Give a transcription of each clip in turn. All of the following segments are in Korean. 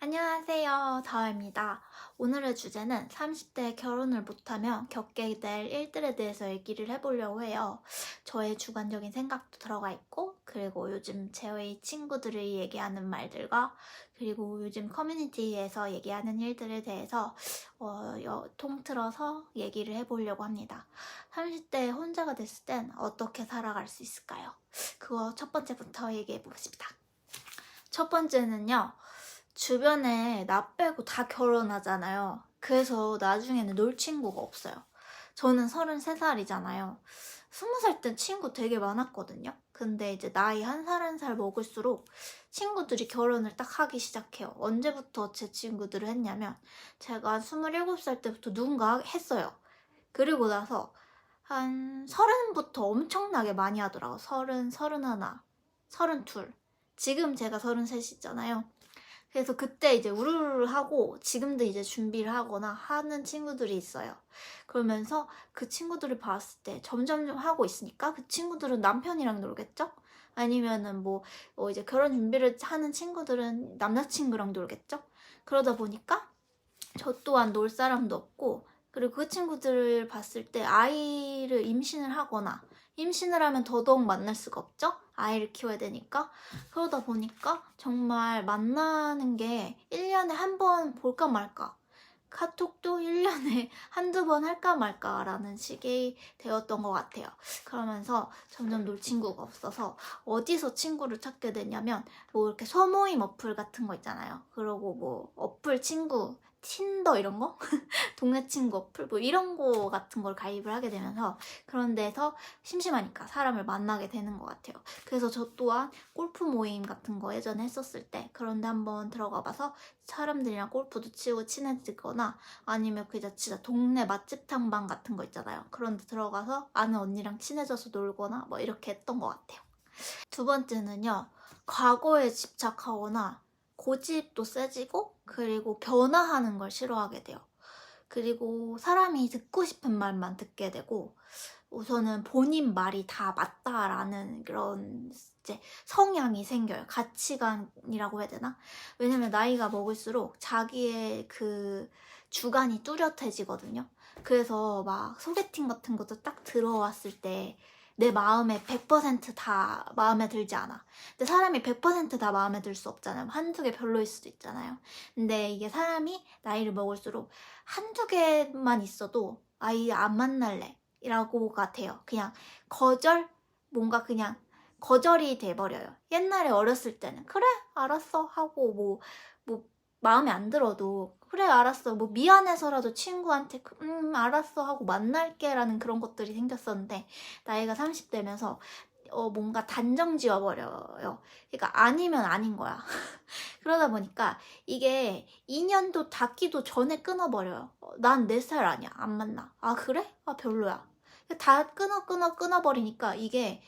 안녕하세요. 다화입니다. 오늘의 주제는 30대 결혼을 못하면 겪게 될 일들에 대해서 얘기를 해보려고 해요. 저의 주관적인 생각도 들어가 있고, 그리고 요즘 저의 친구들이 얘기하는 말들과, 그리고 요즘 커뮤니티에서 얘기하는 일들에 대해서 어, 여- 통틀어서 얘기를 해보려고 합니다. 30대 혼자가 됐을 땐 어떻게 살아갈 수 있을까요? 그거 첫 번째부터 얘기해 봅시다. 첫 번째는요. 주변에 나 빼고 다 결혼하잖아요. 그래서 나중에는 놀 친구가 없어요. 저는 33살이잖아요. 20살 땐 친구 되게 많았거든요. 근데 이제 나이 한 살 한살 먹을수록 친구들이 결혼을 딱 하기 시작해요. 언제부터 제 친구들을 했냐면 제가 27살 때부터 누군가 했어요. 그리고 나서 한 서른부터 엄청나게 많이 하더라고. 서른, 서른하나, 서른둘. 지금 제가 서른셋이잖아요. 그래서 그때 이제 우르르 하고 지금도 이제 준비를 하거나 하는 친구들이 있어요. 그러면서 그 친구들을 봤을 때 점점점 하고 있으니까 그 친구들은 남편이랑 놀겠죠? 아니면은 뭐, 어 이제 결혼 준비를 하는 친구들은 남자친구랑 놀겠죠? 그러다 보니까 저 또한 놀 사람도 없고 그리고 그 친구들을 봤을 때 아이를 임신을 하거나 임신을 하면 더더욱 만날 수가 없죠? 아이를 키워야 되니까. 그러다 보니까 정말 만나는 게 1년에 한 번 볼까 말까. 카톡도 1년에 한두 번 할까 말까라는 식이 되었던 것 같아요. 그러면서 점점 놀 친구가 없어서 어디서 친구를 찾게 되냐면 뭐 이렇게 소모임 어플 같은 거 있잖아요. 그러고 뭐 어플 친구, 틴더 이런 거? 동네 친구 어플 뭐 이런 거 같은 걸 가입을 하게 되면서 그런 데서 심심하니까 사람을 만나게 되는 것 같아요. 그래서 저 또한 골프 모임 같은 거 예전에 했었을 때 그런 데 한번 들어가 봐서 사람들이랑 골프도 치고 친해지거나 아니면 그냥 진짜 동네 맛집 탕방 같은 거 있잖아요. 그런 데 들어가서 아는 언니랑 친해져서 놀거나 뭐 이렇게 했던 것 같아요. 두 번째는요. 과거에 집착하거나 고집도 세지고 그리고 변화하는 걸 싫어하게 돼요. 그리고 사람이 듣고 싶은 말만 듣게 되고 우선은 본인 말이 다 맞다라는 그런 이제 성향이 생겨요. 가치관이라고 해야 되나? 왜냐면 나이가 먹을수록 자기의 그 주관이 뚜렷해지거든요. 그래서 막 소개팅 같은 것도 딱 들어왔을 때 내 마음에 100%다 마음에 들지 않아. 근데 사람이 100%다 마음에 들 수 없잖아요. 한두 개 별로일 수도 있잖아요. 근데 이게 사람이 나이를 먹을수록 한두 개만 있어도 아이 안 만날래. 이라고 같아요. 그냥 거절? 뭔가 그냥 거절이 돼버려요. 옛날에 어렸을 때는 그래 알았어 하고 뭐, 뭐 마음에 안 들어도 그래 알았어 뭐 미안해서라도 친구한테 그, 음 알았어 하고 만날게 라는 그런 것들이 생겼었는데 나이가 30대면서 어, 뭔가 단정 지어버려요. 그러니까 아니면 아닌 거야. 그러다 보니까 이게 2년도 닿기도 전에 끊어버려요. 어, 난내 스타일 아니야. 안 만나. 아, 그래? 아, 별로야. 다 끊어, 끊어, 끊어버리니까 이게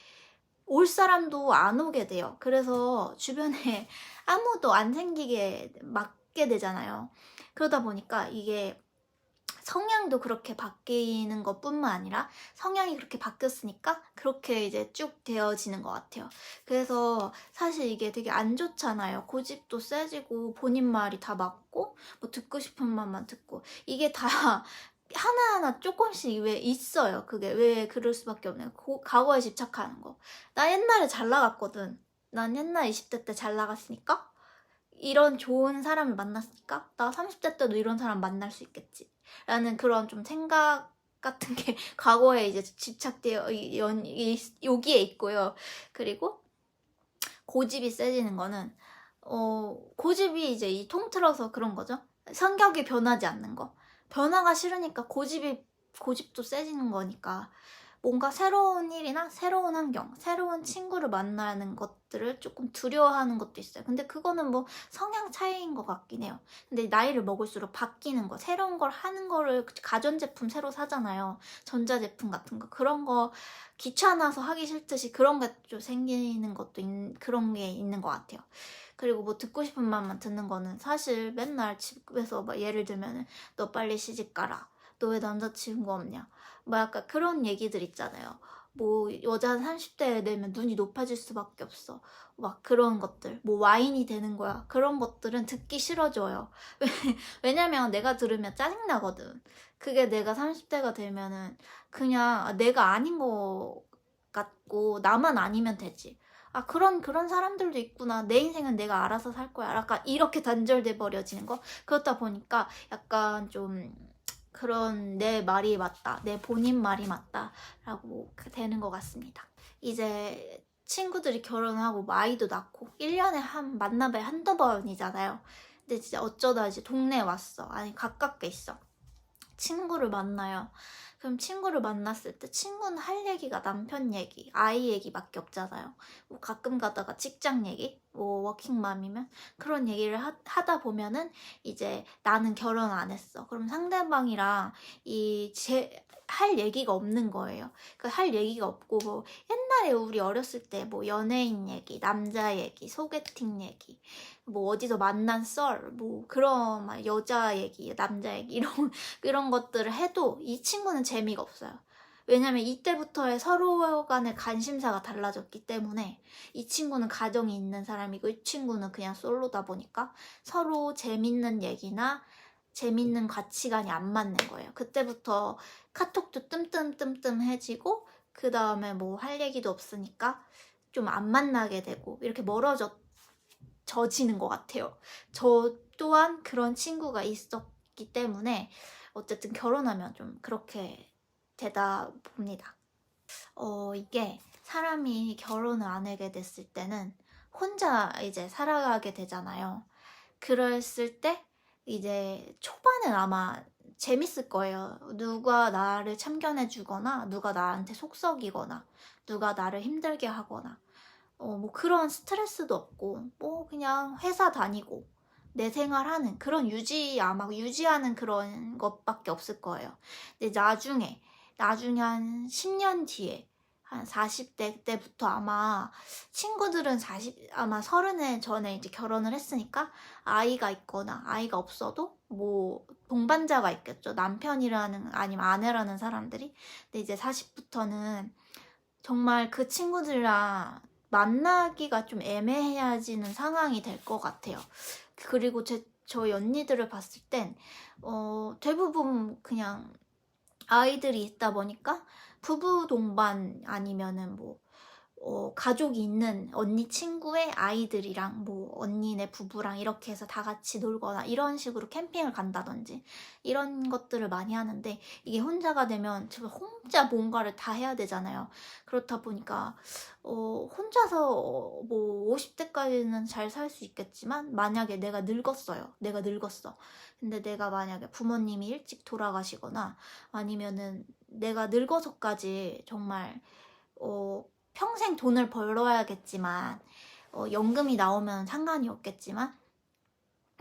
올 사람도 안 오게 돼요. 그래서 주변에 아무도 안 생기게 막 게 되잖아요. 그러다 보니까 이게 성향도 그렇게 바뀌는 것 뿐만 아니라 성향이 그렇게 바뀌었으니까 그렇게 이제 쭉 되어지는 것 같아요. 그래서 사실 이게 되게 안 좋잖아요. 고집도 세지고 본인 말이 다 맞고 뭐 듣고 싶은 말만 듣고 이게 다 하나하나 조금씩 왜 있어요. 그게 왜 그럴 수밖에 없네요. 고- 과거에 집착하는 거. 나 옛날에 잘 나갔거든. 난 옛날 20대 때 잘 나갔으니까 이런 좋은 사람을 만났으니까 나 30대 때도 이런 사람 만날 수 있겠지. 라는 그런 좀 생각 같은 게 과거에 이제 집착되어 이- 연, 이- 여기에 있고요. 그리고 고집이 세지는 거는 어 고집이 이제 이 통틀어서 그런 거죠. 성격이 변하지 않는 거. 변화가 싫으니까 고집이 고집도 세지는 거니까 뭔가 새로운 일이나 새로운 환경, 새로운 친구를 만나는 것들을 조금 두려워하는 것도 있어요. 근데 그거는 뭐 성향 차이인 것 같긴 해요. 근데 나이를 먹을수록 바뀌는 거, 새로운 걸 하는 거를 가전제품 새로 사잖아요. 전자제품 같은 거. 그런 거 귀찮아서 하기 싫듯이 그런 게 좀 생기는 것도 있- 그런 게 있는 것 같아요. 그리고 뭐 듣고 싶은 말만 듣는 거는 사실 맨날 집에서 막 예를 들면은 너 빨리 시집 가라. 너 왜 남자친구 없냐? 뭐 약간 그런 얘기들 있잖아요. 뭐 여자 30대에 되면 눈이 높아질 수밖에 없어. 막 그런 것들, 뭐 와인이 되는 거야. 그런 것들은 듣기 싫어져요. 왜냐면 내가 들으면 짜증나거든. 그게 내가 30대가 되면은 그냥 아, 내가 아닌 거 같고 나만 아니면 되지. 아 그런 그런 사람들도 있구나. 내 인생은 내가 알아서 살 거야. 약간 이렇게 단절돼 버려지는 거. 그렇다 보니까 약간 좀 그런 내 말이 맞다. 내 본인 말이 맞다라고 되는 것 같습니다. 이제 친구들이 결혼하고 뭐 아이도 낳고 1년에 한 만나봐야 한두 번이잖아요. 근데 진짜 어쩌다 이제 동네에 왔어. 아니 가깝게 있어. 친구를 만나요. 그럼 친구를 만났을 때 친구는 할 얘기가 남편 얘기, 아이 얘기밖에 없잖아요. 뭐 가끔 가다가 직장 얘기, 뭐 워킹맘이면 그런 얘기를 하, 하다 보면은 이제 나는 결혼 안 했어. 그럼 상대방이랑 이 제 할 얘기가 없는 거예요. 그할 얘기가 없고 뭐 옛날에 우리 어렸을 때 뭐 연예인 얘기, 남자 얘기, 소개팅 얘기, 뭐 어디서 만난 썰, 뭐 그런 막 여자 얘기, 남자 얘기 이런 이런 것들을 해도 이 친구는 재미가 없어요. 왜냐면 이때부터의 서로 간의 관심사가 달라졌기 때문에 이 친구는 가정이 있는 사람이고 이 친구는 그냥 솔로다 보니까 서로 재밌는 얘기나 재밌는 가치관이 안 맞는 거예요. 그때부터 카톡도 뜸뜸뜸뜸해지고 그 다음에 뭐 할 얘기도 없으니까 좀 안 만나게 되고 이렇게 멀어져 져지는 것 같아요. 저 또한 그런 친구가 있었기 때문에 어쨌든 결혼하면 좀 그렇게 되다 봅니다. 어, 이게 사람이 결혼을 안 하게 됐을 때는 혼자 이제 살아가게 되잖아요. 그랬을 때 이제 초반은 아마 재밌을 거예요. 누가 나를 참견해 주거나, 누가 나한테 속썩이거나, 누가 나를 힘들게 하거나, 어, 뭐 그런 스트레스도 없고, 뭐 그냥 회사 다니고, 내 생활하는 그런 유지, 아마 유지하는 그런 것밖에 없을 거예요. 근데 나중에, 나중에 한 10년 뒤에, 한 40대 때부터 아마 친구들은 40, 아마 서른에 전에 이제 결혼을 했으니까 아이가 있거나 아이가 없어도 뭐 동반자가 있겠죠. 남편이라는 아니면 아내라는 사람들이. 근데 이제 40부터는 정말 그 친구들이랑 만나기가 좀 애매해지는 상황이 될 것 같아요. 그리고 제, 저희 언니들을 봤을 땐, 어, 대부분 그냥 아이들이 있다 보니까 부부 동반 아니면은 뭐 어, 가족이 있는 언니 친구의 아이들이랑 뭐 언니네 부부랑 이렇게 해서 다 같이 놀거나 이런 식으로 캠핑을 간다든지 이런 것들을 많이 하는데 이게 혼자가 되면 정말 혼자 뭔가를 다 해야 되잖아요. 그렇다 보니까 어, 혼자서 뭐 50대까지는 잘 살 수 있겠지만 만약에 내가 늙었어요. 내가 늙었어. 근데 내가 만약에 부모님이 일찍 돌아가시거나 아니면은 내가 늙어서까지 정말 어, 평생 돈을 벌어야겠지만 어, 연금이 나오면 상관이 없겠지만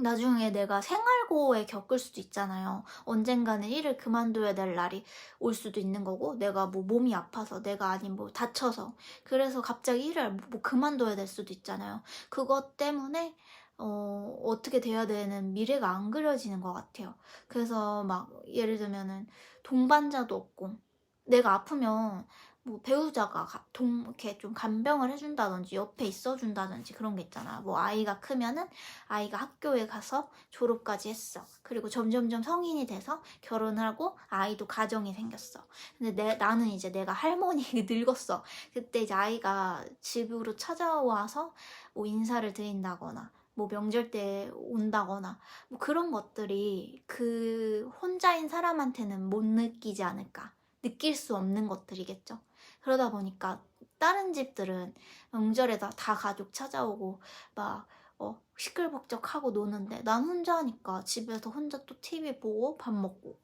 나중에 내가 생활고에 겪을 수도 있잖아요. 언젠가는 일을 그만둬야 될 날이 올 수도 있는 거고, 내가 뭐 몸이 아파서, 내가 아닌 뭐 다쳐서, 그래서 갑자기 일을 뭐 그만둬야 될 수도 있잖아요. 그것 때문에, 어, 어떻게 돼야 되는 미래가 안 그려지는 것 같아요. 그래서 막, 예를 들면은, 동반자도 없고, 내가 아프면 뭐 배우자가 동, 이렇게 좀 간병을 해준다든지 옆에 있어준다든지 그런 게 있잖아. 뭐 아이가 크면은 아이가 학교에 가서 졸업까지 했어. 그리고 점점점 성인이 돼서 결혼하고 아이도 가정이 생겼어. 근데 내, 나는 이제 내가 할머니 늙었어. 그때 이제 아이가 집으로 찾아와서 뭐 인사를 드린다거나 뭐 명절 때 온다거나 뭐 그런 것들이 그 혼자인 사람한테는 못 느끼지 않을까. 느낄 수 없는 것들이겠죠. 그러다 보니까 다른 집들은 명절에다 다 가족 찾아오고 막 어, 시끌벅적하고 노는데 난 혼자 하니까 집에서 혼자 또 TV 보고 밥 먹고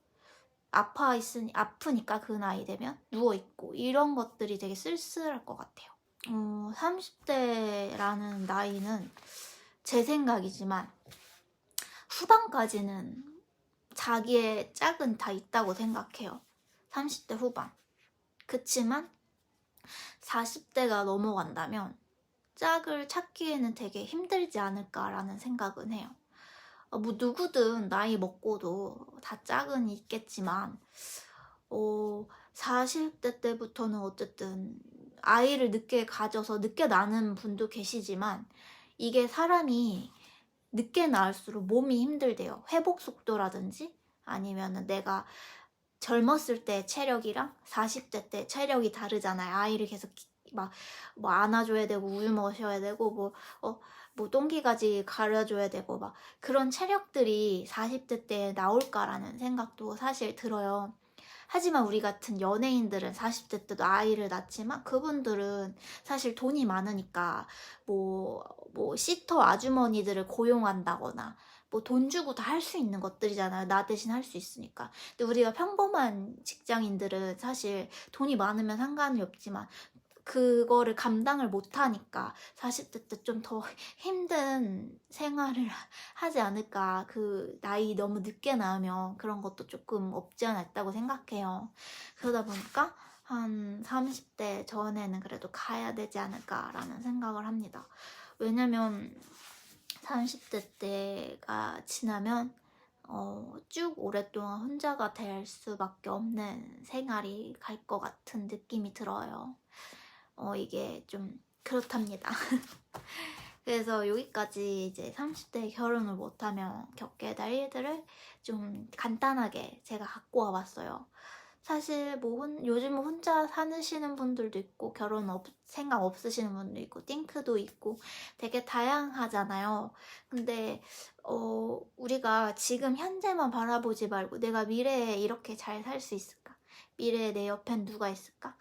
아파 있으니 아프니까 그 나이 되면 누워 있고 이런 것들이 되게 쓸쓸할 것 같아요. 어, 30대라는 나이는 제 생각이지만 후반까지는 자기의 짝은 다 있다고 생각해요. 30대 후반. 그치만 40대가 넘어간다면 짝을 찾기에는 되게 힘들지 않을까라는 생각은 해요. 어, 뭐 누구든 나이 먹고도 다 짝은 있겠지만 어, 40대 때부터는 어쨌든 아이를 늦게 가져서 늦게 낳는 분도 계시지만 이게 사람이 늦게 낳을수록 몸이 힘들대요. 회복 속도라든지 아니면은 내가 젊었을 때 체력이랑 40대 때 체력이 다르잖아요. 아이를 계속 막 뭐 안아줘야 되고 우유 마셔야 되고 뭐 어, 뭐 똥기까지 가려줘야 되고 막 그런 체력들이 40대 때 나올까라는 생각도 사실 들어요. 하지만 우리 같은 연예인들은 40대 때도 아이를 낳지만 그분들은 사실 돈이 많으니까 뭐, 뭐 시터 아주머니들을 고용한다거나 뭐 돈 주고 다 할 수 있는 것들이잖아요. 나 대신 할 수 있으니까. 근데 우리가 평범한 직장인들은 사실 돈이 많으면 상관이 없지만 그거를 감당을 못하니까 40대 때 좀 더 힘든 생활을 하지 않을까. 그 나이 너무 늦게 나으면 그런 것도 조금 없지 않아 있다고 생각해요. 그러다 보니까 한 30대 전에는 그래도 가야 되지 않을까라는 생각을 합니다. 왜냐면 30대 때가 지나면 어, 쭉 오랫동안 혼자가 될 수밖에 없는 생활이 갈 것 같은 느낌이 들어요. 어, 이게 좀 그렇답니다. 그래서 여기까지 이제 30대에 결혼을 못하면 겪게 될 일들을 좀 간단하게 제가 갖고 와봤어요. 사실 뭐 혼, 요즘은 혼자 사시는 분들도 있고 결혼 없, 생각 없으시는 분도 있고 띵크도 있고 되게 다양하잖아요. 근데 어, 우리가 지금 현재만 바라보지 말고 내가 미래에 이렇게 잘 살 수 있을까? 미래에 내 옆엔 누가 있을까?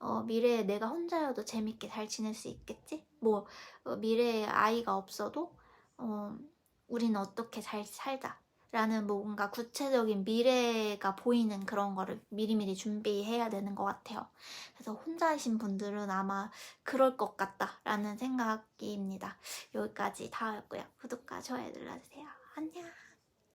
어, 미래에 내가 혼자여도 재밌게 잘 지낼 수 있겠지? 뭐 어, 미래에 아이가 없어도 어, 우리는 어떻게 잘 살자. 라는 뭔가 구체적인 미래가 보이는 그런 거를 미리미리 준비해야 되는 것 같아요. 그래서 혼자이신 분들은 아마 그럴 것 같다라는 생각입니다. 여기까지 다였고요. 구독과 좋아요 눌러주세요. 안녕!